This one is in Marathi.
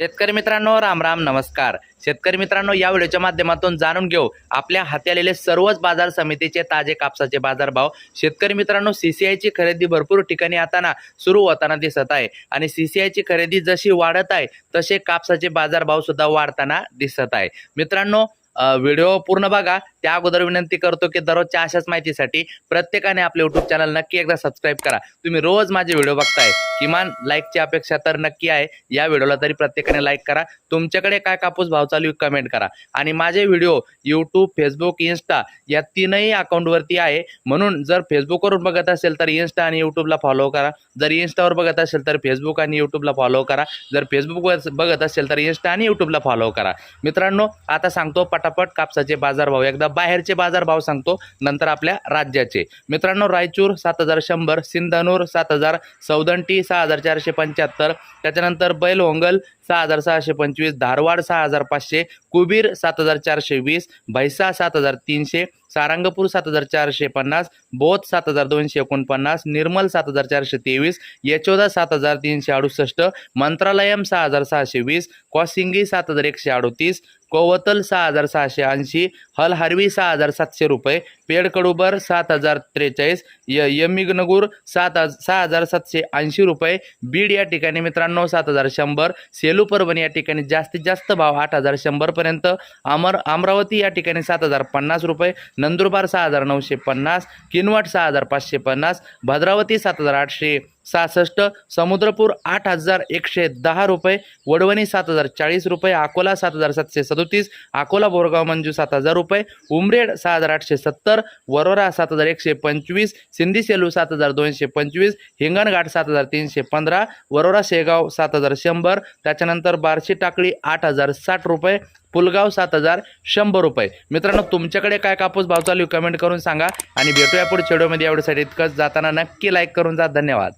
शेतकरी मित्रांनो राम राम नमस्कार. शेतकरी मित्रांनो या व्हिडिओच्या माध्यमातून जाणून घेऊ आपल्या हाती आलेले सर्वच बाजार समितीचे ताजे कापसाचे बाजारभाव. शेतकरी मित्रांनो सीसीआयची खरेदी भरपूर ठिकाणी आताना सुरू होताना दिसत आहे. आणि सीसीआयची खरेदी जशी वाढत आहे तसे कापसाचे बाजारभाव सुद्धा वाढताना दिसत आहे. मित्रांनो व्हिडिओ पूर्ण बघा. त्या अगोदर विनंती करतो की दररोजच्या अशाच माहितीसाठी प्रत्येकाने आपले युट्यूब चॅनल नक्की एकदा सबस्क्राईब करा. तुम्ही रोज माझे व्हिडिओ बघताय किमान लाईकची अपेक्षा तर नक्की आहे. या व्हिडिओला तरी प्रत्येकाने लाईक करा. तुमच्याकडे काय कापूस भाव चालू कमेंट करा. आणि माझे व्हिडिओ यूट्यूब फेसबुक इन्स्टा या तीनही अकाउंटवरती आहे. म्हणून जर फेसबुकवरून बघत असेल तर इन्स्टा आणि यूट्यूबला फॉलो करा. जर इन्स्टावर बघत असेल तर फेसबुक आणि यूट्यूबला फॉलो करा. जर फेसबुकवर बघत असेल तर इन्स्टा आणि यूट्यूबला फॉलो करा. मित्रांनो आता सांगतो फटाफट कापसाचे बाजारभाव. एकदा बाहेरचे बाजारभाव सांगतो नंतर आपल्या राज्याचे. मित्रांनो रायचूर सात हजार शंभर सिंधनूर सात हजार सौदंटी सहा हजार चारशे पंच्याहत्तर त्याच्यानंतर बैलहोंगल सहा हजार सहाशे पंचवीस धारवाड सहा हजार पाचशे कुबीर सात हजार चारशे वीस भैसा सात हजार तीनशे सारंगपूर सात हजार चारशे पन्नास बोध सात हजार दोनशे एकोणपन्नास निर्मल सात हजार चारशे तेवीस यचोदा सात हजार तीनशे अडुसष्ट मंत्रालयम सहा हजार सहाशे वीस कॉसिंगी सात हजार एकशे अडोतीस कोवतल सहा हजार सहाशे ऐंशी हलहरवी सहा हजार सातशे रुपये पेडकडुबर सात हजार त्रेचाळीस य यमिगनगूर सात सहा हजार सातशे ऐंशी रुपये बीड या ठिकाणी मित्रांनो सात हजार शंभर सेलू परभणी या ठिकाणी जास्तीत जास्त भाव आठ हजार शंभरपर्यंत अमर अमरावती या ठिकाणी सात हजार पन्नास रुपये नंदुरबार सहा हजार नऊशे पन्नास किनवट सहा हजार पाचशे पन्नास भद्रावती सात हजार आठशे सहासष्ट समुद्रपूर आठ हजार एकशे दहा रुपये वडवणी सात हजार चाळीस रुपये अकोला सात हजार सातशे सदोतीस अकोला बोरगाव मंजू सात हजार रुपये उमरेड सहा हजार आठशे सत्तर वरोरा सात हजार एकशे पंचवीस सिंधी सेलू सात हजार दोनशे पंचवीस हिंगणघाट सात हजार तीनशे पंधरा वरोरा शेगाव सात हजार शंभर त्याच्यानंतर बार्शी टाकळी आठ हजार साठ रुपये पुलगाव सात हजार शंभर रुपये. मित्रांनो तुमच्याकडे काय कापूस भाव चालू कमेंट करून सांगा. आणि भेटूया पुढच्या व्हिडिओमध्ये एवढ्यासाठी इतकंच. जाताना नक्की लाईक करून जा. धन्यवाद.